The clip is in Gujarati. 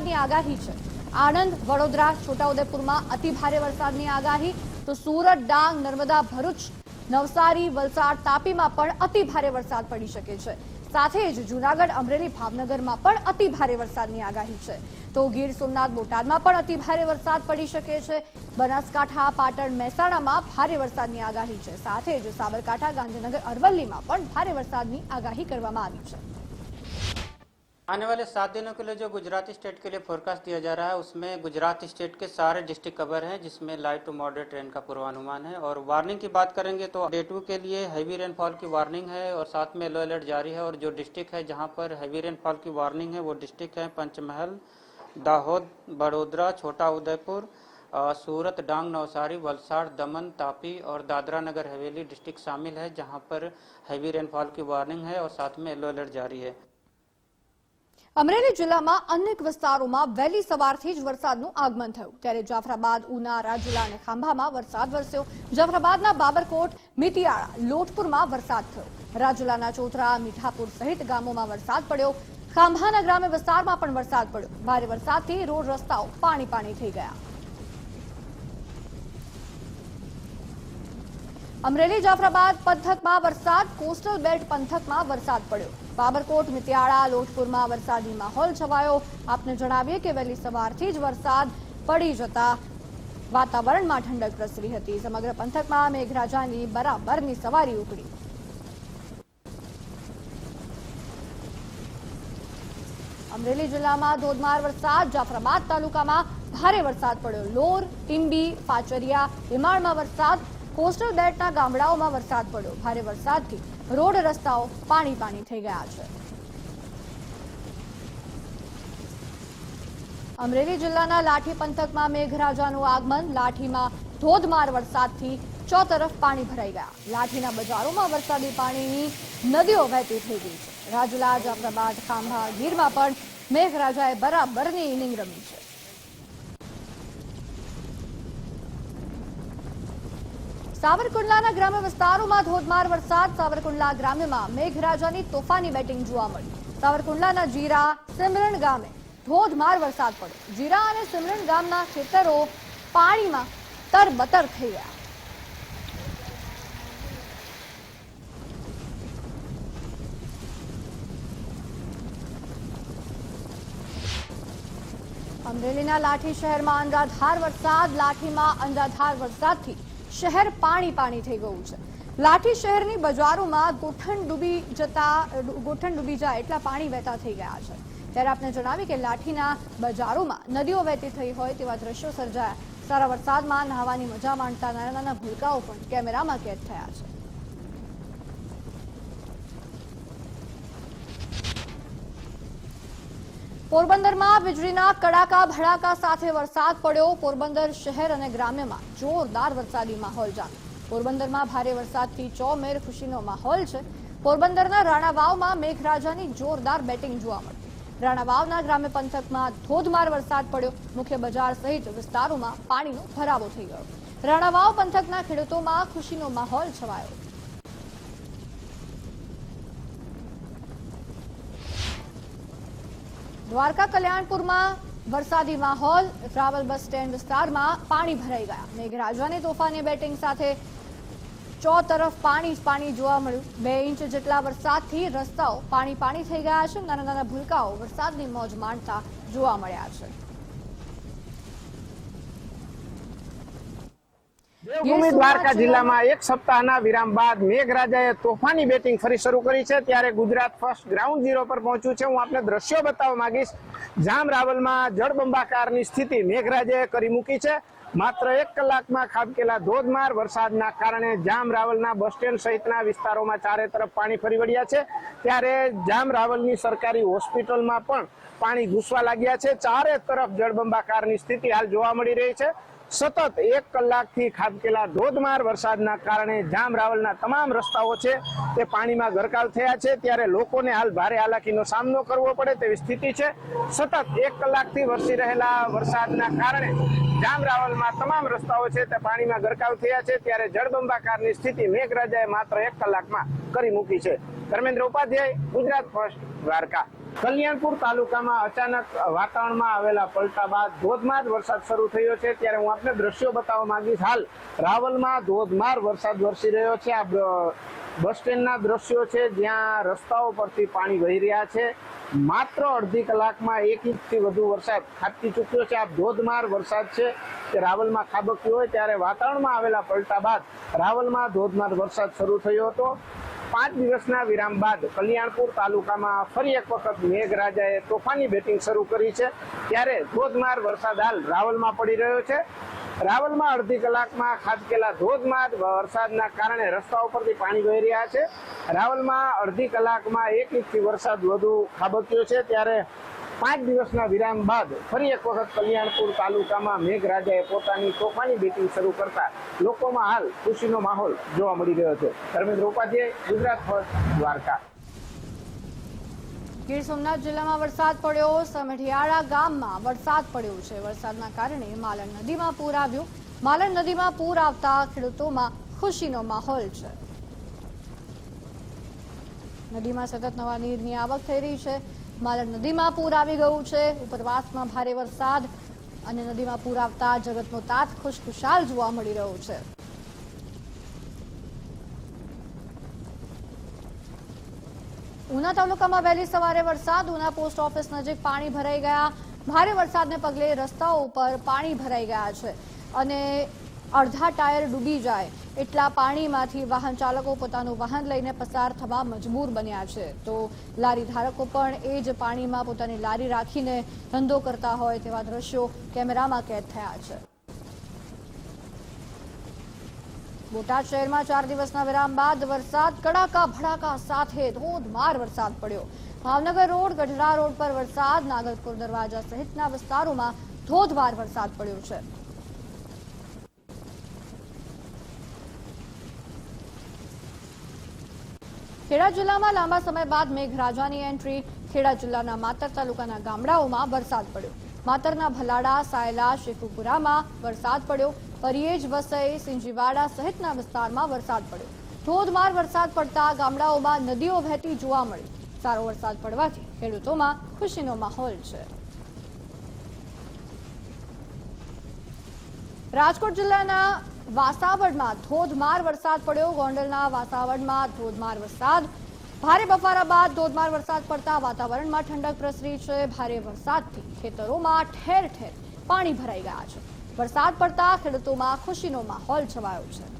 વરસાદની આગાહી છે. આણંદ, વડોદરા, છોટાઉદેપુરમાં અતિ ભારે વરસાદની આગાહી. તો સુરત, ડાંગ, નર્મદા, ભરૂચ, નવસારી, વલસાડ, તાપીમાં પણ અતિ ભારે વરસાદ પડી શકે છે. સાથે જ જૂનાગઢ, અમરેલી, ભાવનગરમાં પણ અતિ ભારે વરસાદની આગાહી છે. તો ગીર સોમનાથ, બોટાદમાં પણ અતિ ભારે વરસાદ પડી શકે છે. બનાસકાંઠા, પાટણ, મહેસાણામાં ભારે વરસાદની આગાહી છે. સાથે જ સાબરકાંઠા, ગાંધીનગર, અરવલ્લીમાં પણ ભારે વરસાદની આગાહી કરવામાં આવી છે. आने वाले सात दिनों के लिए जो गुजरात स्टेट के लिए फोरकास्ट दिया जा रहा है, उसमें गुजरात स्टेट के सारे डिस्ट्रिक्ट कवर हैं, जिसमें लाइट टू मॉडरेट रेन का पूर्वानुमान है। और वार्निंग की बात करेंगे तो डे टू के लिए हैवी रेनफॉल की वार्निंग है और साथ में येलो अलर्ट जारी है। और जो डिस्ट्रिक्ट है जहाँ पर हैवी रेनफॉल की वार्निंग है, वो डिस्ट्रिक्ट है पंचमहल, दाहोद, बड़ोदरा, छोटा उदयपुर सूरत, डांग, नवसारी, वलसाड़, दमन, तापी और दादरा नगर हवेली डिस्ट्रिक्ट शामिल है, जहाँ पर हैवी रेनफॉल की वार्निंग है और साथ में येलो अलर्ट जारी है। અમરેલી જિલ્લામાં અનેક વિસ્તારોમાં વહેલી સવારથી જ વરસાદનું આગમન થયું. ત્યારે જાફરાબાદ ઉના રાજુલા અને ખાંભામાં વરસાદ વરસ્યો. જાફરાબાદના બાબરકોટ મીટિયાળા લોટપુરમાં વરસાદ થયો. રાજુલાના ચોતરા મીઠાપુર સહિત ગામોમાં વરસાદ પડ્યો. ખાંભાના ગ્રામ્ય વિસ્તારમાં પણ વરસાદ પડ્યો. ભારે વરસાદથી રોડ રસ્તાઓ પાણી પાણી થઈ ગયા. અમરેલી જાફરાબાદ પંથકમાં વરસાદ, કોસ્ટલ બેલ્ટ પંથકમાં વરસાદ પડ્યો. બાબરકોટ, મિતિયાળા, લોટપુરમાં વરસાદી માહોલ છવાયો. આપને જણાવીએ કે વહેલી સવારથી જ વરસાદ પડી જતા વાતાવરણમાં ઠંડક પ્રસરી હતી. સમગ્ર પંથકમાં મેઘરાજાની બરાબરની સવારી ઉપડી અમરેલી જિલ્લામાં ધોધમાર વરસાદ. જાફરાબાદ તાલુકામાં ભારે વરસાદ પડ્યો. લોર, ટીંબી, પાચરિયા હિમાળમાં વરસાદ કોસ્ટલ બેલ્ટના ગામડાઓમાં વરસાદ પડ્યો. ભારે વરસાદથી રોડ રસ્તાઓ પાણી પાણી થઈ ગયા છે. અમરેલી જિલ્લાના લાઠી પંથકમાં મેઘરાજાનું આગમન. લાઠીમાં ધોધમાર વરસાદથી ચોતરફ પાણી ભરાઈ ગયા. લાઠીના બજારોમાં વરસાદી પાણીની નદીઓ વહેતી થઈ ગઈ છે. રાજુલા, જાફરાબાદ, ખાંભા, ગીરમાં પણ મેઘરાજાએ બરાબરની ઇનિંગ રમી છે. સાવરકુંડલાના ગ્રામ્ય વિસ્તારોમાં ધોધમાર વરસાદ. સાવરકુંડલા ગ્રામ્યમાં મેઘરાજાની તોફાની બેટિંગ જોવા મળી. સાવરકુંડલાના જીરા સિમરણ ગામે ધોધમાર વરસાદ પડ્યો. જીરા અને સિમરણ ગામના ખેતરો પાણીમાં તરબતર થઈ ગયા. અમરેલીના લાઠી શહેરમાં અંધાધાર વરસાદ. લાઠીમાં અંધાધાર વરસાદથી શહેર પાણી પાણી થઈ ગયું છે. લાઠી શહેરની બજારોમાં ગોઠણ ડૂબી જતા, ગોઠણ ડૂબી જાય એટલા પાણી વહેતા થઈ ગયા છે. ત્યારે આપને જણાવી કે લાઠીના બજારોમાં નદીઓ વહેતી થઈ હોય તેવા દ્રશ્યો સર્જાયા. સારા વરસાદમાં નહાવાની મજા માણતા નાના નાના ભૂલકાઓ પણ કેમેરામાં કેદ થયા છે. પોરબંદરમાં વીજળીના કડાકા ભડાકા સાથે વરસાદ પડ્યો. પોરબંદર શહેર અને ગ્રામ્યમાં જોરદાર વરસાદી માહોલ જામ્યો. પોરબંદરમાં ભારે વરસાદથી ચોમેર ખુશીનો માહોલ છે. પોરબંદરના રાણાવાવમાં મેઘરાજાની જોરદાર બેટિંગ જોવા મળી રાણાવાવના ગ્રામ્ય પંથકમાં ધોધમાર વરસાદ પડ્યો. મુખ્ય બજાર સહિત વિસ્તારોમાં પાણીનો ભરાવો થઈ ગયો. રાણાવાવ પંથકના ખેડૂતોમાં ખુશીનો માહોલ છવાયો. દ્વારકા કલ્યાણપુરમાં વરસાદી માહોલ ટ્રાવેલ બસ સ્ટેન્ડ વિસ્તારમાં પાણી ભરાઈ ગયા. મેઘરાજાની તોફાની બેટિંગ સાથે ચો તરફ પાણી જ પાણી જોવા મળ્યું. બે ઇંચ જેટલા વરસાદથી રસ્તાઓ પાણી પાણી થઈ ગયા છે. નાના નાના ભૂલકાઓ વરસાદની મોજ માણતા જોવા મળ્યા છે. દેવભૂમિ દ્વારકા જિલ્લામાં એક સપ્તાહના વિરામ બાદ મેઘરાજાએ તોફાની બેટિંગ ફરી શરૂ કરી છે. ત્યારે ગુજરાત ફર્સ્ટ ગ્રાઉન્ડ ઝીરો પર પહોંચ્યું છે. હું આપને દ્રશ્યો બતાવવા માંગીશ. જામ રાવલમાં જળબંબાકારની સ્થિતિ મેઘરાજાએ કરી મૂકી છે. માત્ર એક કલાકમાં ખાબકેલા ધોધમાર વરસાદના કારણે જામ રાવલના બસ સ્ટેન્ડ સહિતના વિસ્તારોમાં ચારે તરફ પાણી ફરી વળ્યા છે. ત્યારે જામ રાવલની સરકારી હોસ્પિટલમાં પણ પાણી ઘૂસવા લાગ્યા છે. ચારે તરફ જળબંબાકારની સ્થિતિ હાલ જોવા મળી રહી છે. સતત એક કલાકથી ખાબકેલા ધોધમાર વરસાદના કારણે જામ રાવલના તમામ રસ્તાઓ છે તે પાણીમાં ગરકાવ થયા છે. ત્યારે લોકોને હાલ ભારે હાલાકીનો સામનો કરવો પડે તેવી સ્થિતિ છે. સતત એક કલાકથી વરસી રહેલા વરસાદના કારણે જામ રાવલમાં તમામ રસ્તાઓ છે તે પાણીમાં ગરકાવ થયા છે. ત્યારે જળબંબાકારની સ્થિતિ મેઘરાજાએ માત્ર એક કલાકમાં કરી મૂકી છે. ધર્મેન્દ્ર ઉપાધ્યાય, ગુજરાત ફર્સ્ટ દ્વારકા. કલ્યાણપુર તાલુકામાં અચાનક વાતાવરણમાં આવેલા પલટા બાદ ધોધમાર વરસાદ શરૂ થયો છે. ત્યારે હું આપને દ્રશ્યો બતાવવા માંગીશ. હાલ રાવલમાં ધોધમાર વરસાદ વરસી રહ્યો છે. આ બસ સ્ટેન્ડના દ્રશ્યો છે. જ્યાં રસ્તાઓ પરથી પાણી વહી રહ્યા છે. માત્ર અડધી કલાકમાં એક ઇંચથી વધુ વરસાદ ખાબકી ચૂક્યો છે. આ ધોધમાર વરસાદ છે કે રાવલમાં ખાબક્યો હોય ત્યારે વાતાવરણમાં આવેલા પલટા બાદ રાવલમાં ધોધમાર વરસાદ શરૂ થયો હતો. પાંચ દિવસના વિરામ બાદ કલ્યાણપુર તાલુકામાં ફરી એક વખત મેઘરાજાએ તોફાની બેટિંગ શરૂ કરી છે. ત્યારે ધોધમાર વરસાદ હાલ રાવલમાં પડી રહ્યો છે. રાવલમાં અડધી કલાકમાં ખાબકેલા ધોધમાર વરસાદના કારણે રસ્તા ઉપરથી પાણી વહી રહ્યા છે. રાવલમાં અડધી કલાકમાં એક ઇંચથી વરસાદ વધુ ખાબક્યો છે. ત્યારે પાંચ દિવસના વિરામ બાદ ફરી એક વખત કલ્યાણપુર તાલુકામાં મેઘરાજાએ પોતાની તોફાની બેટિંગ શરૂ કરતા લોકોમાં હાલ ખુશીનો માહોલ જોવા મળી રહ્યો છે. ધર્મેન્દ્ર ઉપાધ્યાય, ગુજરાત દ્વારકા. ગીર સોમનાથ જિલ્લામાં વરસાદ પડ્યો સમઢિયાળા ગામમાં વરસાદ પડ્યો છે. વરસાદના કારણે માલણ નદીમાં પૂર આવ્યું. માલણ નદીમાં પૂર આવતા ખેડૂતોમાં ખુશીનો માહોલ છે. નદીમાં સતત નવા નીરની આવક થઈ રહી છે. માલણ નદીમાં પૂર આવી ગયું છે. ઉપરવાસમાં ભારે વરસાદ અને નદીમાં પૂર આવતા જગતનો તાત ખુશખુશાલ જોવા મળી રહ્યો છે. ઉના તાલુકામાં વહેલી સવારે વરસાદ, ઉના પોસ્ટ ઓફિસ નજીક પાણી ભરાઈ ગયા. ભારે વરસાદને પગલે રસ્તાઓ ઉપર પાણી ભરાઈ ગયા છે. અને અડધા ટાયર ડૂબી જાય એટલા પાણીમાંથી વાહન ચાલકો પોતાનું વાહન લઈને પસાર થવા મજબૂર બન્યા છે. તો લારી ધારકો પણ એ જ પાણીમાં પોતાની લારી રાખીને ધંધો કરતા હોય તેવા દ્રશ્યો કેમેરામાં કેદ થયા છે. બોટાદ શહેરમાં ચાર દિવસના વિરામ બાદ વરસાદ કડાકા ભડાકા સાથે ધોધમાર વરસાદ પડ્યો. ભાવનગર રોડ, ગઢડા રોડ પર વરસાદ નાગલપુર દરવાજા સહિતના વિસ્તારોમાં ધોધમાર વરસાદ પડ્યો છે. ખેડા જિલ્લામાં લાંબા સમય બાદ મેઘરાજાની એન્ટ્રી. ખેડા જિલ્લાના માતર તાલુકાના ગામડાઓમાં વરસાદ પડ્યો. માતરના ભલાડા, સાયલા, શેખુપુરામાં વરસાદ પડ્યો. પરિયેજ, વસઈ, સિંજીવાડા સહિતના વિસ્તારમાં વરસાદ પડ્યો. ધોધમાર વરસાદ પડતા ગામડાઓમાં નદીઓ વહેતી જોવા મળી. સારો વરસાદ પડવાથી ખેડૂતોમાં ખુશીનો માહોલ છે. રાજકોટ જિલ્લાના વાસાવડમાં ધોધમાર વરસાદ પડ્યો. ગોંડલના વાસાવડમાં ધોધમાર વરસાદ. ભારે બફારા બાદ ધોધમાર વરસાદ પડતા વાતાવરણમાં ઠંડક પ્રસરી છે. ભારે વરસાદથી ખેતરોમાં ઠેર ઠેર પાણી ભરાઈ ગયા છે. વરસાદ પડતા ખેડૂતોમાં ખુશીનો માહોલ છવાયો છે.